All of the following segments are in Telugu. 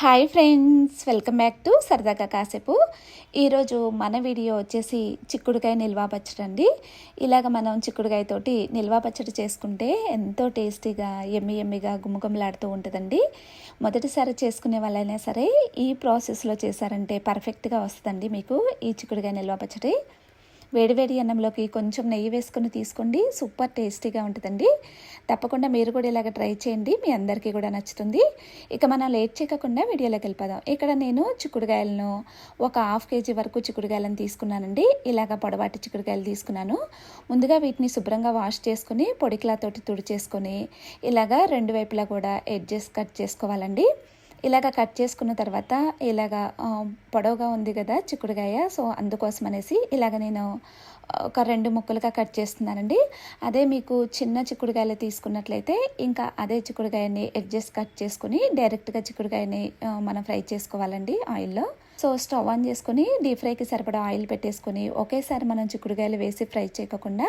Hi friends welcome back to సరదాగా కాసేపు. ఈరోజు మన వీడియో వచ్చేసి చిక్కుడుకాయ నిల్వ పచ్చడి అండి. ఇలాగ మనం చిక్కుడుకాయతోటి నిల్వ పచ్చడి చేసుకుంటే ఎంతో టేస్టీగా ఎమ్మి ఎమ్మిగా గుమ్మగుమ్మలాడుతూ ఉంటుందండి. మొదటిసారి చేసుకునే వాళ్ళైనా సరే ఈ ప్రాసెస్లో చేశారంటే పర్ఫెక్ట్గా వస్తుందండి మీకు ఈ చిక్కుడుకాయ నిల్వ పచ్చడి. వేడివేడి అన్నంలోకి కొంచెం నెయ్యి వేసుకొని తీసుకోండి. సూపర్ టేస్టీగా ఉంటుందండి. తప్పకుండా మీరు కూడా ఇలాగ ట్రై చేయండి. మీ అందరికీ కూడా నచ్చుతుంది. ఇక మనం లేట్ చేయకుండా వీడియోలోకి వెళ్ళిపోదాం. ఇక్కడ నేను చిక్కుడుకాయలను ఒక హాఫ్ కేజీ వరకు చిక్కుడుకాయలను తీసుకున్నానండి. ఇలాగ పొడవాటి చిక్కుడుకాయలు తీసుకున్నాను. ముందుగా వీటిని శుభ్రంగా వాష్ చేసుకుని పొడికిలాతోటి తుడిచేసుకొని ఇలాగ రెండు వైపులా కూడా ఎడ్జెస్ కట్ చేసుకోవాలండి. ఇలాగ కట్ చేసుకున్న తర్వాత ఇలాగ పొడవుగా ఉంది కదా చిక్కుడుకాయ సో అందుకోసం అనేసి ఇలాగ నేను ఒక రెండు ముక్కలుగా కట్ చేస్తున్నానండి. అదే మీకు చిన్న చిక్కుడుకాయలు తీసుకున్నట్లయితే ఇంకా అదే చిక్కుడుకాయని అడ్జస్ట్ కట్ చేసుకుని డైరెక్ట్గా చిక్కుడుకాయని మనం ఫ్రై చేసుకోవాలండి ఆయిల్లో. సో స్టవ్ ఆన్ చేసుకుని డీప్ ఫ్రైకి సరిపడా ఆయిల్ పెట్టేసుకొని ఒకేసారి మనం చిక్కుడుకాయలు వేసి ఫ్రై చేయకుండా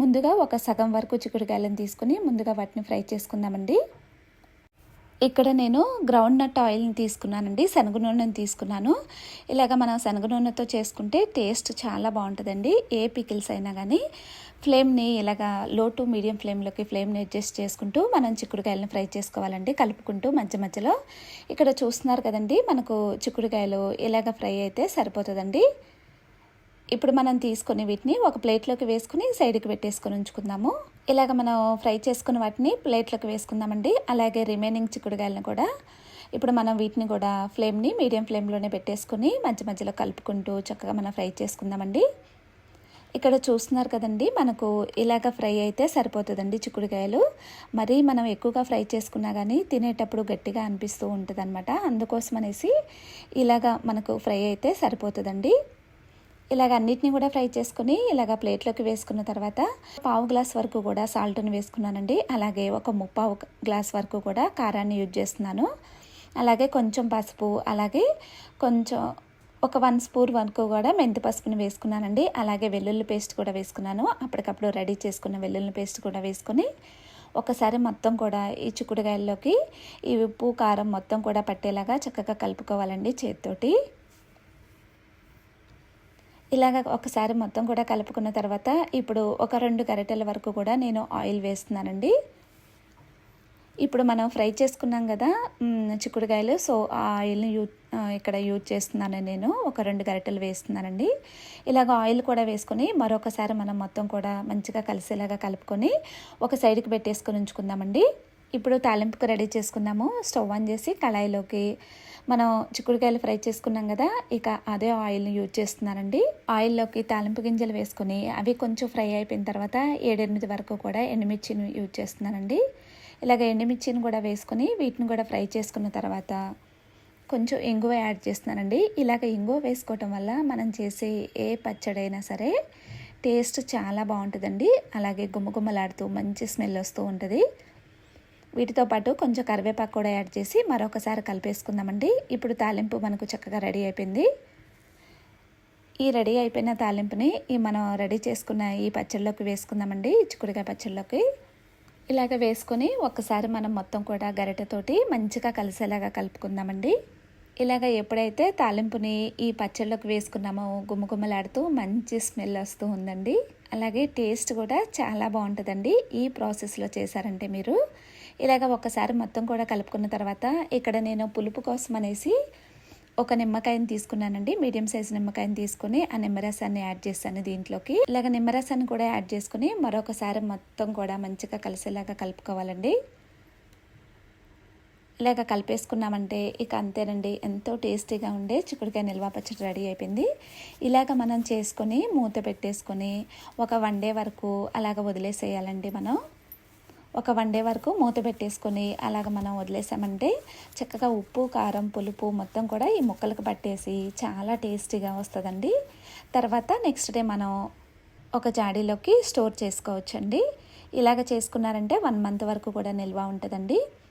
ముందుగా ఒక సగం వరకు చిక్కుడుకాయలను తీసుకుని ముందుగా వాటిని ఫ్రై చేసుకుందామండి. ఇక్కడ నేను గ్రౌండ్ నట్ ఆయిల్ని తీసుకున్నానండి శనగ నూనెని తీసుకున్నాను. ఇలాగ మనం శనగ నూనెతో చేసుకుంటే టేస్ట్ చాలా బాగుంటుందండి ఏ పికిల్స్ అయినా కానీ ఫ్లేమ్ని ఇలాగ లో టు మీడియం ఫ్లేమ్లోకి ఫ్లేమ్ని అడ్జస్ట్ చేసుకుంటూ మనం చిక్కుడుకాయలను ఫ్రై చేసుకోవాలండి కలుపుకుంటూ మధ్య మధ్యలో. ఇక్కడ చూస్తున్నారు కదండి మనకు చిక్కుడుకాయలు ఇలాగ ఫ్రై అయితే సరిపోతుందండి. ఇప్పుడు మనం తీసుకుని వీటిని ఒక ప్లేట్లోకి వేసుకుని సైడ్కి పెట్టేసుకొని ఉంచుకుందాము. ఇలాగ మనం ఫ్రై చేసుకున్న వాటిని ప్లేట్లోకి వేసుకుందామండి. అలాగే రిమైనింగ్ చిక్కుడుకాయలను కూడా ఇప్పుడు మనం వీటిని కూడా ఫ్లేమ్ని మీడియం ఫ్లేమ్లోనే పెట్టేసుకుని మధ్య మధ్యలో కలుపుకుంటూ చక్కగా మనం ఫ్రై చేసుకుందామండి. ఇక్కడ చూస్తున్నారు కదండి మనకు ఇలాగ ఫ్రై అయితే సరిపోతుందండి చిక్కుడుకాయలు. మరీ మనం ఎక్కువగా ఫ్రై చేసుకున్నా కానీ తినేటప్పుడు గట్టిగా అనిపిస్తూ ఉంటుంది అందుకోసం అనేసి ఇలాగ మనకు ఫ్రై అయితే సరిపోతుందండి. ఇలాగ అన్నిటిని కూడా ఫ్రై చేసుకుని ఇలాగ ప్లేట్లోకి వేసుకున్న తర్వాత పావు గ్లాస్ వరకు కూడా సాల్ట్ని వేసుకున్నానండి. అలాగే ఒక ముప్పావు గ్లాస్ వరకు కూడా కారాన్ని యూజ్ చేస్తున్నాను. అలాగే కొంచెం పసుపు అలాగే కొంచెం ఒక వన్ స్పూన్ వరకు కూడా మెంతి పసుపుని వేసుకున్నానండి. అలాగే వెల్లుల్లి పేస్ట్ కూడా వేసుకున్నాను. అప్పటికప్పుడు రెడీ చేసుకున్న వెల్లుల్లి పేస్ట్ కూడా వేసుకుని ఒకసారి మొత్తం కూడా ఈ చిక్కుడుగాయల్లోకి ఈ ఉప్పు కారం మొత్తం కూడా పట్టేలాగా చక్కగా కలుపుకోవాలండి చేతితోటి. ఇలాగ ఒకసారి మొత్తం కూడా కలుపుకున్న తర్వాత ఇప్పుడు ఒక రెండు గరిటెల వరకు కూడా నేను ఆయిల్ వేస్తున్నానండి. ఇప్పుడు మనం ఫ్రై చేసుకున్నాం కదా చిక్కుడుకాయలు. సో ఆ ఆయిల్ని యూ ఇక్కడ యూజ్ చేస్తున్నాను నేను. ఒక రెండు గరిటెలు వేస్తున్నానండి. ఇలాగ ఆయిల్ కూడా వేసుకొని మరొకసారి మనం మొత్తం కూడా మంచిగా కలిసేలాగా కలుపుకొని ఒక సైడ్కి పెట్టేసుకొని ఉంచుకుందామండి. ఇప్పుడు తాలింపుకు రెడీ చేసుకుందాము స్టవ్ ఆన్ చేసి కళాయిలోకి మనం చిక్కుడుకాయలు ఫ్రై చేసుకున్నాం కదా ఇక అదే ఆయిల్ని యూజ్ చేస్తున్నానండి. ఆయిల్లోకి తాలింపు గింజలు వేసుకొని అవి కొంచెం ఫ్రై అయిపోయిన తర్వాత ఏడెనిమిది వరకు కూడా ఎండుమిర్చిని యూజ్ చేస్తున్నానండి. ఇలాగ ఎండుమిర్చిని కూడా వేసుకొని వీటిని కూడా ఫ్రై చేసుకున్న తర్వాత కొంచెం ఇంగువ యాడ్ చేస్తున్నానండి. ఇలాగ ఇంగువ వేసుకోవటం వల్ల మనం చేసే ఏ పచ్చడైనా సరే టేస్ట్ చాలా బాగుంటుందండి. అలాగే గుమ్మగుమ్మలాడుతూ మంచి స్మెల్ వస్తూ ఉంటుంది. వీటితో పాటు కొంచెం కరివేపాకు కూడా యాడ్ చేసి మరొకసారి కలిపేసుకుందామండి. ఇప్పుడు తాలింపు మనకు చక్కగా రెడీ అయిపోయింది. ఈ రెడీ అయిపోయిన తాలింపుని ఈ మనం రెడీ చేసుకున్న ఈ పచ్చళ్ళలోకి వేసుకుందామండి చిక్కుడుకాయ పచ్చళ్ళలోకి. ఇలాగ వేసుకొని ఒక్కసారి మనం మొత్తం కూడా గరిటెతోటి మంచిగా కలిసేలాగా కలుపుకుందామండి. ఇలాగ ఎప్పుడైతే తాలింపుని ఈ పచ్చళ్ళకు వేసుకున్నామో గుమ్మగుమ్మలాడుతూ మంచి స్మెల్ వస్తూ ఉందండి. అలాగే టేస్ట్ కూడా చాలా బాగుంటుందండి. ఈ ప్రాసెస్లో చేశారంటే మీరు. ఇలాగ ఒక్కసారి మొత్తం కూడా కలుపుకున్న తర్వాత ఇక్కడ నేను పులుపు కోసం అనేసి ఒక నిమ్మకాయని తీసుకున్నానండి. మీడియం సైజ్ నిమ్మకాయని తీసుకుని ఆ నిమ్మరసాన్ని యాడ్ చేశాను దీంట్లోకి. ఇలాగ నిమ్మరసాన్ని కూడా యాడ్ చేసుకుని మరొకసారి మొత్తం కూడా మంచిగా కలిసేలాగా కలుపుకోవాలండి. ఇలాగ కలిపేసుకున్నామంటే ఇక అంతేనండి. ఎంతో టేస్టీగా ఉండే చిక్కుడుకాయ నిల్వ పచ్చడి రెడీ అయిపోయింది. ఇలాగ మనం చేసుకొని మూత పెట్టేసుకొని ఒక వన్ డే వరకు అలాగ వదిలేసేయాలండి మనం. ఒక వన్ డే వరకు మూత పెట్టేసుకొని అలాగ మనం వదిలేసామంటే చక్కగా ఉప్పు కారం పులుపు మొత్తం కూడా ఈ ముక్కలకు పట్టేసి చాలా టేస్టీగా వస్తుందండి. తర్వాత నెక్స్ట్ డే మనం ఒక జాడీలోకి స్టోర్ చేసుకోవచ్చండి. ఇలాగ చేసుకున్నారంటే వన్ మంత్ వరకు కూడా నిల్వ ఉంటుందండి.